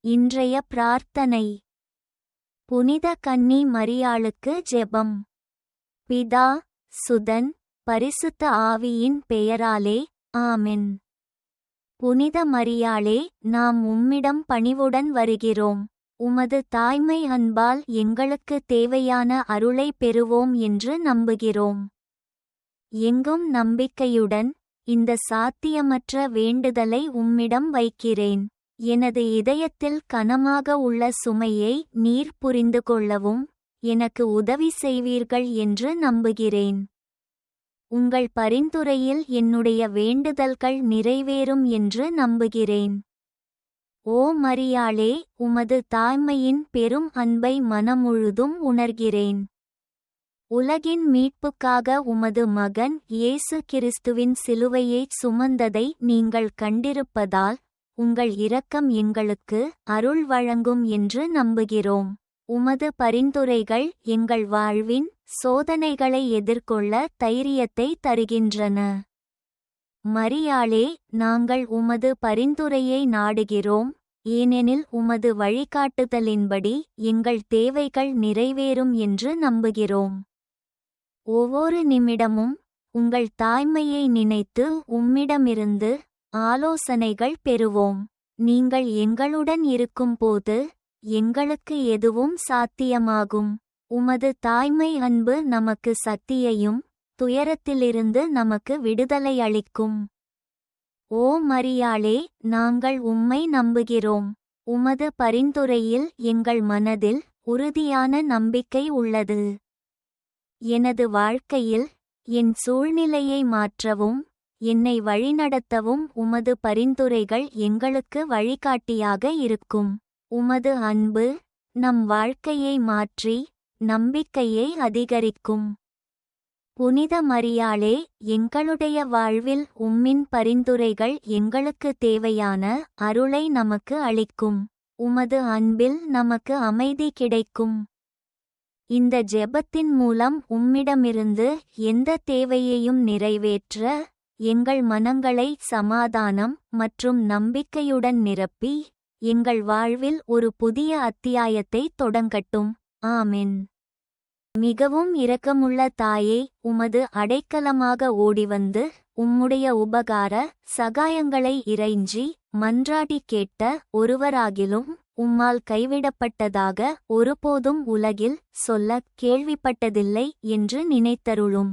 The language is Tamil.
இன்றைய பிரார்த்தனை. புனித கன்னி மரியாளுக்கு ஜெபம். பிதா சுதன் பரிசுத்த ஆவியின் பெயராலே ஆமென். புனித மரியாளே நாம் உம்மிடம் பணிவுடன் வருகிறோம். உமது தாய்மை அன்பால் எங்களுக்கு தேவையான அருளை பெறுவோம் என்று நம்புகிறோம். எங்கும் நம்பிக்கையுடன் இந்த சாத்தியமற்ற வேண்டுதலை உம்மிடம் வைக்கிறேன். எனது இதயத்தில் கனமாக உள்ள சுமையை நீர் புரிந்து கொள்ளவும் எனக்கு உதவி செய்வீர்கள் என்று நம்புகிறேன். உங்கள் பரிந்துரையில் என்னுடைய வேண்டுதல்கள் நிறைவேறும் என்று நம்புகிறேன். ஓ மரியாளே உமது தாய்மையின் பெரும் அன்பை மனமுழுதும் உணர்கிறேன். உலகின் மீட்புக்காக உமது மகன் இயேசு கிறிஸ்துவின் சிலுவையைச் சுமந்ததை நீங்கள் கண்டிருப்பதால் உங்கள் இரக்கம் எங்களுக்கு அருள் வழங்கும் என்று நம்புகிறோம். உமது பரிந்துரைகள் எங்கள் வாழ்வின் சோதனைகளை எதிர்கொள்ள தைரியத்தை தருகின்றன. மரியாளே நாங்கள் உமது பரிந்துரையை நாடுகிறோம். ஏனெனில் உமது வழிகாட்டுதலின்படி எங்கள் தேவைகள் நிறைவேறும் என்று நம்புகிறோம். ஒவ்வொரு நிமிடமும் உங்கள் தாய்மையை நினைத்து உம்மிடமிருந்து ஆலோசனைகள் பெறுவோம். நீங்கள் எங்களுடன் இருக்கும்போது எங்களுக்கு எதுவும் சாத்தியமாகும். உமது தாய்மை அன்பு நமக்கு சக்தியையும் துயரத்திலிருந்து நமக்கு விடுதலை அளிக்கும். ஓ மரியாளே நாங்கள் உம்மை நம்புகிறோம். உமது பரிந்துரையில் எங்கள் மனதில் உறுதியான நம்பிக்கை உள்ளது. எனது வாழ்க்கையில் என் சூழ்நிலையை மாற்றவும் என்னை வழிநடத்தவும் உமது பரிந்துரைகள் எங்களுக்கு வழிகாட்டியாக இருக்கும். உமது அன்பு நம் வாழ்க்கையை மாற்றி நம்பிக்கையை அதிகரிக்கும். புனித மரியாளே எங்களுடைய வாழ்வில் உம்மின் பரிந்துரைகள் எங்களுக்கு தேவையான அருளை நமக்கு அளிக்கும். உமது அன்பில் நமக்கு அமைதி கிடைக்கும். இந்த ஜெபத்தின் மூலம் உம்மிடமிருந்து எந்த தேவையையும் நிறைவேற்ற எங்கள் மனங்களை சமாதானம் மற்றும் நம்பிக்கையுடன் நிரப்பி எங்கள் வாழ்வில் ஒரு புதிய அத்தியாயத்தை தொடங்கட்டும். ஆமென். மிகவும் இரக்கமுள்ள தாயே உமது அடைக்கலமாக ஓடிவந்து உம்முடைய உபகார சகாயங்களை இறைஞ்சி மன்றாடி கேட்ட ஒருவராகிலும் உம்மால் கைவிடப்பட்டதாக ஒருபோதும் உலகில் சொல்ல கேள்விப்பட்டதில்லை என்று நினைத்தருளும்.